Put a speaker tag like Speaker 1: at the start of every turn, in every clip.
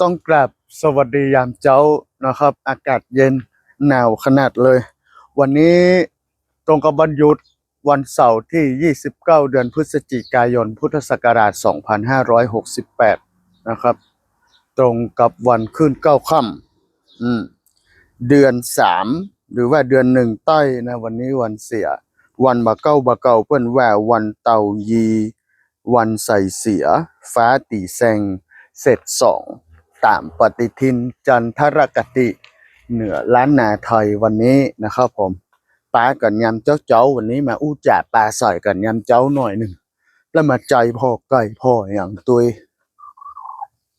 Speaker 1: ต้องกราบสวัสดียามเจ้านะครับ อากาศเย็นหนาวขนาดเลย วันนี้ตรงกับวันหยุดวันเสาร์ที่ 29 เดือนพฤศจิกายน พุทธศักราช 2568 นะครับ ตรงกับวันขึ้นเก้าค่ำเดือนสามหรือว่าเดือนหนึ่งใต้นะวันนี้วันเสีย วันบะเก้าบะเก่าเปิ้นแว่าวันเตายี วันใส่เสีย ฟ้าตีแซงเสร็จสอง ตามปฏิทินจันทรกติเหนือล้านนาไทยวันนี้นะครับผมป้ากันยำเจ้าเจ้าวันนี้มาอู้จ่าปลาใส่กันยำเจ้าหน่อยหนึ่งแล้วมาใจพ่อไก่พ่ออย่างตุย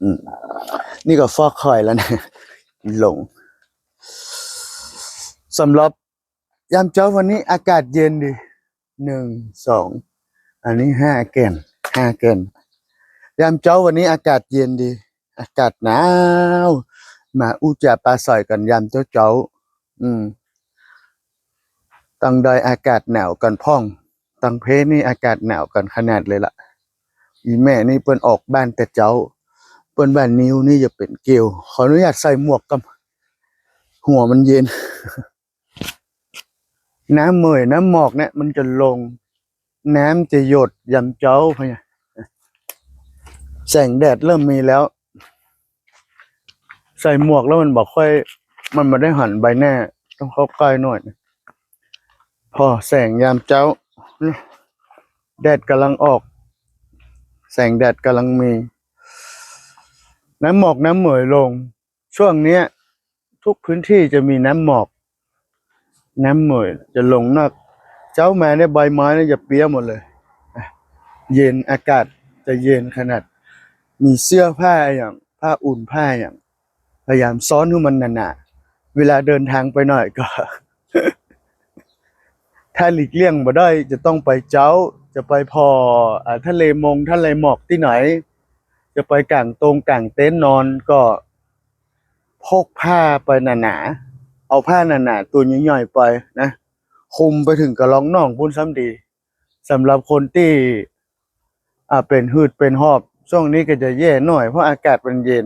Speaker 1: อืมนี่ก็ฟอกคอยแล้วนะหลงสำหรับยามเช้าวันนี้อากาศเย็นดีหนึ่งสองอันนี้ห้าเกนห้าเกนยามเช้าวันนี้อากาศเย็นดี อากาศหนาวมาอู้จ่าปลาใส่กันยามเช้าเช้า อืมตั้งดอากาศหนาวกันพ่องตั้งเพนี่อากาศหนาวกันขนาดเลยล่ะ อีแม่นี่เปิ้นออกบ้านแต่เจ้า เปิ้นบ้านนิ้วนี่จะเป็นเกลียว ขออนุญาตใส่หมวกกับหัวมันเย็น น้ำเมยน้ำหมอกเนี่ยมันจะลง น้ำจะหยดยำเจ้าพะเนี่ยแสงแดดเริ่มมีแล้ว ใส่หมวกแล้วมันบอกค่อย มันมาได้หันใบหน้าต้องเข้าใกล้หน่อยพอแสงยามเจ้า แดดกำลังออก แสงแดดกำลังมี น้ำหมอกน้ำเหมยลง ช่วงเนี้ย ทุกพื้นที่จะมีน้ำหมอก น้ำเหมยจะลงนัก เจ้าแม่เนี่ยใบไม้เนี่ยจะเปียกหมดเลย เย็นอากาศจะเย็นขนาด มีเสื้อผ้าอย่าง ผ้าอุ่นผ้าอย่าง พยายามซ้อนให้มันหนาๆเวลาเดินทางไปหน่อยก็ ถ้าหลีกเลี่ยงบ่ได้จะต้องไปเจ้า จะไปพออ่าทะเลมงทะเลหมอกที่ไหน จะไปกางตรงกางเต็นท์นอนก็พกผ้าไปหนาๆเอาผ้าหนาๆตัวย่อยๆไปนะคุมไปถึงกระรองน่องพุ่นซ้ำดีสำหรับคนที่อ่าเป็นหืดเป็นหอบ ช่วงนี้ก็จะแย่หน่อยเพราะอากาศมันเย็น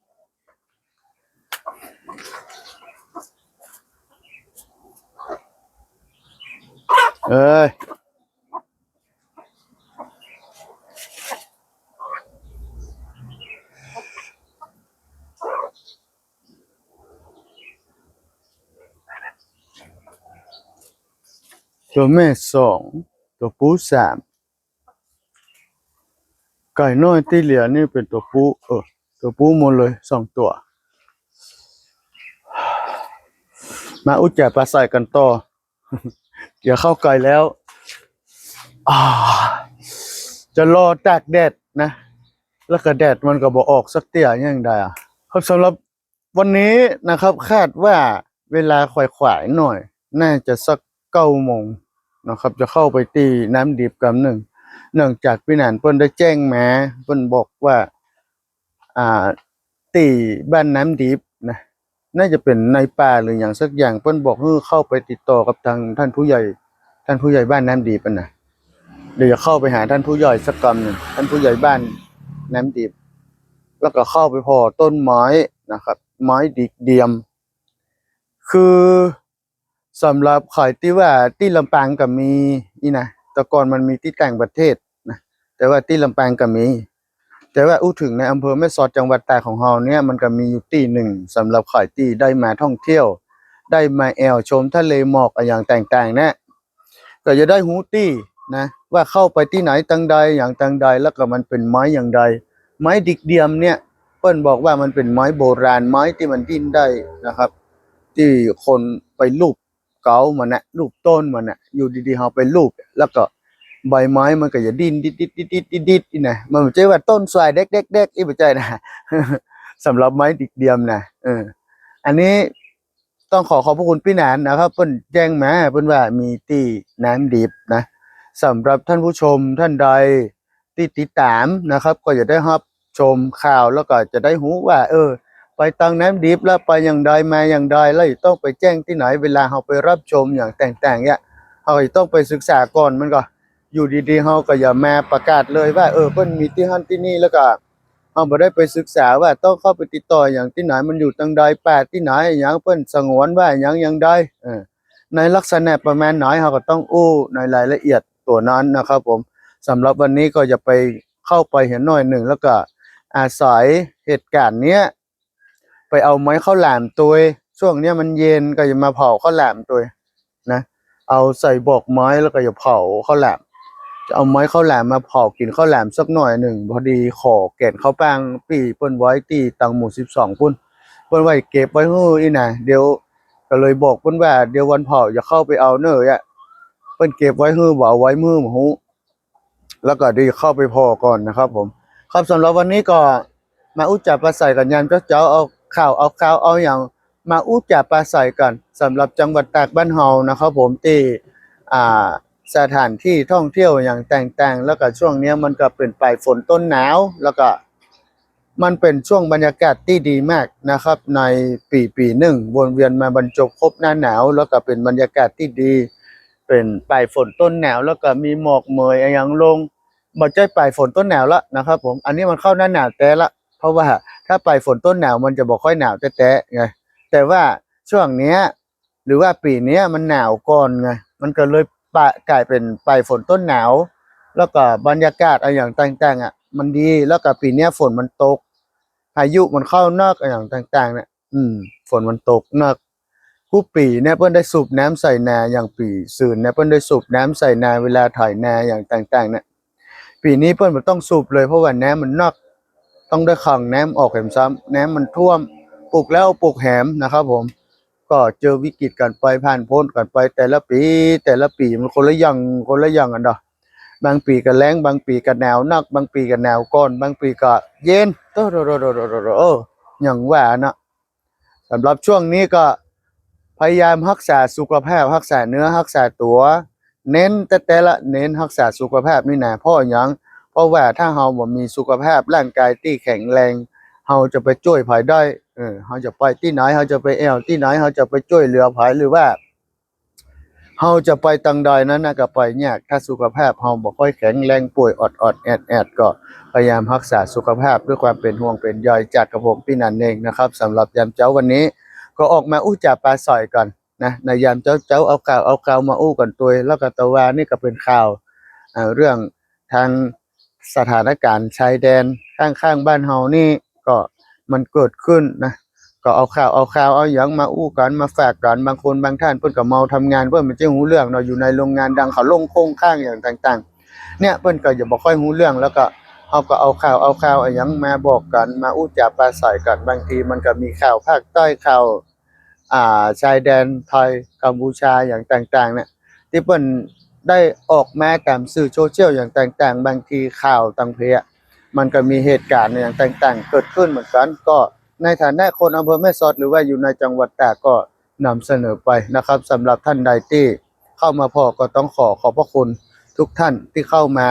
Speaker 1: เอ้ยตัวแม่สอง ตัวผู้สาม ไก่น้อยที่เหลือนี่เป็นตัวผู้เออ ตัวผู้หมดเลยสองตัว มาอุจจาปลาใส่กันต่อ เดี๋ยวเข้าไกลแล้วจะรอตากแดดนะ แล้วก็แดดมันก็บอกออกสักเตี้ยยังได้อะครับสำหรับวันนี้นะครับคาดว่าเวลาขวายๆหน่อย น่าจะสักเก้าโมงนะครับ จะเข้าไปตีน้ำดิบกับหนึ่งเนื่องจากพี่หนานเปิ้นได้แจ้งมาเปิ้นบอกว่า อ่า ตีบ้านน้ำดิบ น่าจะเป็นในป่าหรืออย่างสักอย่างเปิ้นบอกให้เข้าไปติดต่อกับทางท่านผู้ใหญ่ ท่านผู้ใหญ่บ้านน้ำดีปะนะเดี๋ยวจะเข้าไปหาท่านผู้ใหญ่สักกำหนึ่งท่านผู้ใหญ่บ้านน้ำดีแล้วก็เข้าไปพอต้นไม้นะครับ ไม้ดิกเดียม คือสำหรับข่อยที่ว่าที่ลำปางก็มีนี่นะแต่ก่อนมันมีที่ต่างประเทศนะแต่ว่าที่ลำปางก็มี แต่ว่าอู้ถึงในอำเภอแม่สอดจังหวัดตากของเราเนี่ยมันก็มีอยู่ที่หนึ่งสำหรับข่อยที่ได้มาท่องเที่ยว ได้มาแอวชมทะเลหมอกอย่างต่างๆนะก็จะได้หูตี้นะว่าเข้าไปที่ไหนตังใดอย่างตังใดแล้วก็มันเป็นไม้อย่างใด ไม้ดิกเดียมเนี่ยเปิ้นบอกว่ามันเป็นไม้โบราณไม้ที่มันดิ้นได้นะครับ ที่คนไปลูบเกามันนะลูบต้นมันนะอยู่ดีๆเราไปลูบแล้วก็ ใบไม้มันก็จะดิ้นดิดดิดดิดดิดดิดดิดนี่นะมันไม่ใช่ว่าต้นสายเด็กเด็กเด็กอีไม่ใช่นะสำหรับไม้ดิกเดียมนะเออ อันนี้ต้องขอขอบพระคุณพี่หนานนะครับเพิ่นแจ้งมาเพิ่นว่ามีที่น้ำดิบนะสำหรับท่านผู้ชมท่านใดที่ติดตามนะครับ ก็จะได้รับชมข่าวแล้วก็จะได้รู้ว่า เออ ไปตังน้ำดิบแล้วไปอย่างใดมาอย่างใดแล้วต้องไปแจ้งที่ไหนเวลาเราไปรับชมอย่างแต่งๆเนี่ยเราต้องไปศึกษาก่อนมันก็อน อยู่ดีๆเราก็อย่ามาประกาศเลยว่าเออเพิ่นมีที่หั่นที่นี่แล้วก็เราบ่ได้ไปศึกษาว่าต้องเข้าไปติดต่ออย่างที่ไหนมันอยู่ตังใดแปดที่ไหนอย่างเพิ่นสงวนว่าอย่างอย่างใดเออในลักษณะประมาณไหนเราก็ต้องอู้ในรายละเอียดตัวนั้นนะครับ ผมสำหรับวันนี้ก็จะไปเข้าไปเห็นหน่อยหนึ่งแล้วก็อาศัยเหตุการณ์เนี้ยไปเอาไม้ข้าวหลามตัวช่วงเนี้ยมันเย็นก็จะมาเผาข้าวหลามตัวนะ เอาใส่บอกไม้แล้วก็จะเผาข้าวหลาม จะเอาไม้ข้าวแหลมมาเผากินข้าวแหลมสักหน่อยหนึ่งพอดีขอแก่นข้าวแป้งปีเปิ้นไว้ตีตังหมูสิบสองพุ่นเปิ้นไว้เก็บไว้ฮื้ออีน่ะเดี๋ยวก็เลยบอกเปิ้นว่าเดี๋ยววันเผาจะเข้าไปเอาเนอะอะเปิ้นเก็บไว้ฮื้อบ่เอาไว้มือหมูแล้วก็ดีเข้าไปพอก่อนนะครับ ผม ครับสำหรับวันนี้ก็มาอุจจาปลาใส่กันยันเจ้าเจ้าเอาข่าวเอาข่าวเอาอย่างมาอุจจาปลาใส่กันสำหรับจังหวัดตากบ้านเฮานะครับ ผมที่อ่า สถานที่ท่องเที่ยวอย่างแต่งๆแล้วก็ช่วงนี้มันก็เป็นปลายฝนต้นหนาว แล้วก็มันเป็นช่วงบรรยากาศที่ดีมากนะครับ ในปีปีหนึ่งวนเวียนมาบรรจบครบหน้าหนาว แล้วก็เป็นบรรยากาศที่ดี เป็นปลายฝนต้นหนาว แล้วก็มีหมอกเมยอะไรอย่างลงบ่ใจปลายฝนต้นหนาวละนะครับ ผมอันนี้มันเข้าหน้าหนาวแต่ละ เพราะว่าถ้าปลายฝนต้นหนาวมันจะบ่ค่อยหนาวแต่แต่ไงแต่ว่าช่วงเนี้ยหรือว่าปีเนี้ยมันหนาวก่อนไงมันก็เลย ปะกลายเป็นปลายฝนต้นหนาว แล้วก็บรรยากาศอะไรอย่างต่างๆอะมันดีแล้วก็ปีเนี้ยฝนมันตกพายุมันเข้านอกอะไรอย่างต่างๆเนี่ยอืม ฝนมันตกนอกผู้ปีเนี่ยเพิ่นได้สูบน้ำใส่นาอย่างปีสื่นเนี่ยเพิ่นได้สูบน้ำใส่นาเวลาถ่ายนาอย่างต่างๆเนี่ยปีนี้เพิ่นบ่ต้องสูบเลยเพราะว่าน้ำมันนอกต้องได้ขังน้ำออกแหมซ้ำน้ำมันท่วมปลูกแล้วปลูกแหมนะครับผม ก็เจอวิกฤตกันไปผ่านพ้นกันไปแต่ละปี แต่ละปีมันคนละอย่างคนละอย่างกันเนาะบางปีก็แล้งบางปีก็หนาวนัก บางปีก็หนาวก้อน บางปีก็เย็นโตโรโรโรโรโออย่างว่านะสำหรับช่วงนี้ก็พยายามรักษาสุขภาพรักษาเนื้อรักษาตัว เน้นแต่แต่ละเน้นรักษาสุขภาพนี่นะเพราะยังเพราะว่าถ้าเราบ่มีสุขภาพร่างกายที่แข็งแรง เราจะไปช่วยภายได้เออเราจะไปที่ไหนเราจะไปแอวที่ไหนเราจะไปช่วยเหลือภายหรือว่าเราจะไปตังใดนั้นนะก็ไปยากถ้าสุขภาพเราบ่ค่อยแข็งแรงป่วยอดอดแอดแอดก็พยายามรักษาสุขภาพด้วยความเป็นห่วงเป็นใยจากกระผมพี่นันเองนะครับสำหรับยามเจ้าวันนี้ ก็ออกมาอู้จ่าปลาสอยกันนะในยามเจ้าเจ้าเอาข่าวเอาข่าวมาอู้กันตัวแล้วก็ตะวานี่ก็เป็นข่าวเรื่องทางสถานการณ์ชายแดนข้างๆบ้านเฮานี่ ก็มันเกิดขึ้นนะก็เอาข่าวเอาข่าวเอาหยังมาอู้กันมาฝากกันบางคนบางท่านเพิ่นก็เมาทำงานเพิ่นมันจะหูเรื่องเนาะอยู่ในโรงงานดังเขาลงโค้งข้างอย่างต่าง ๆ เนี่ยเพิ่นก็จะบ่ค่อยหูเรื่องแล้วก็เฮาก็เอาข่าวเอาข่าวเอาหยังมาบอกกัน มาอู้จาปราศัยกันบางทีมันก็มีข่าวภาคใต้ข่าวอ่าชายแดนไทยกัมพูชาอย่างต่างๆเนี่ยที่เพิ่นได้ออกมาตามสื่อโซเชียลอย่างต่างๆ บางทีข่าวต่างเพะ มันก็มีเหตุการณ์อย่างต่างๆ เกิดขึ้นเหมือนกัน ก็ในฐานะคนอำเภอแม่สอดหรือว่าอยู่ในจังหวัดตากก็นำเสนอไปนะครับสำหรับท่านใดที่เข้ามาพอก็ต้องขอขอบพระคุณทุกท่านที่เข้ามา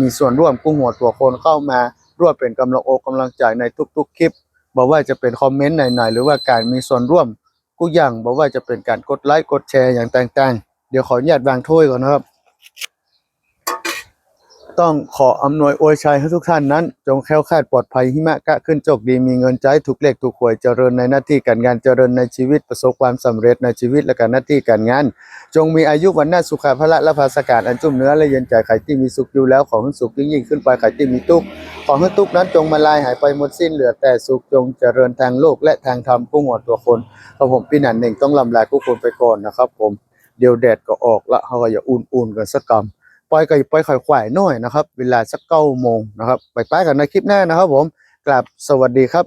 Speaker 1: มีส่วนร่วมกู้หัวตัวคนเข้ามาร่วมเป็นกำลังอกกำลังใจในทุก ๆ คลิปบอกว่าจะเป็นคอมเมนต์ไหนๆหรือว่าการมีส่วนร่วมกูอย่างบอกว่าจะเป็นการกดไลค์กดแชร์อย่างต่างๆ เดี๋ยวขออนุญาตวางถ้วยก่อนนะครับ ต้องขออำนวยอวยชัยให้ทุกท่านนั้น จงแคล้วคลาดปลอดภัยหิมะกะขึ้นโจกดีมีเงินใจถูกเลขถูกหวยเจริญในหน้าที่การงานเจริญในชีวิตประสบความสำเร็จในชีวิตและการหน้าที่การงาน จงมีอายุวันนาสุขภาละและภาสการอันจุ่มเนื้อและเย็นใจใครที่มีสุขอยู่แล้วขอให้สุขยิ่งยิ่งขึ้นไปใครที่มีทุกข์ขอให้ทุกข์นั้นจงมาลายหายไปหมดสิ้นเหลือแต่สุขจงเจริญทางโลกและทางธรรมผู้หัวตัวคนเพราะผมพี่นันเองต้องลำลาทุกคนไปก่อนนะครับ ผมเดี๋ยวแดดก็ออกละเขาก็อย่าอุ่นๆกันสักกำ ปล่อยก็อย่ปล่อยข่อยขวายน้อยนะครับ เวลาสักเก้าโมงนะครับ ไปป้ายกันในคลิปหน้านะครับผมกลับสวัสดีครับ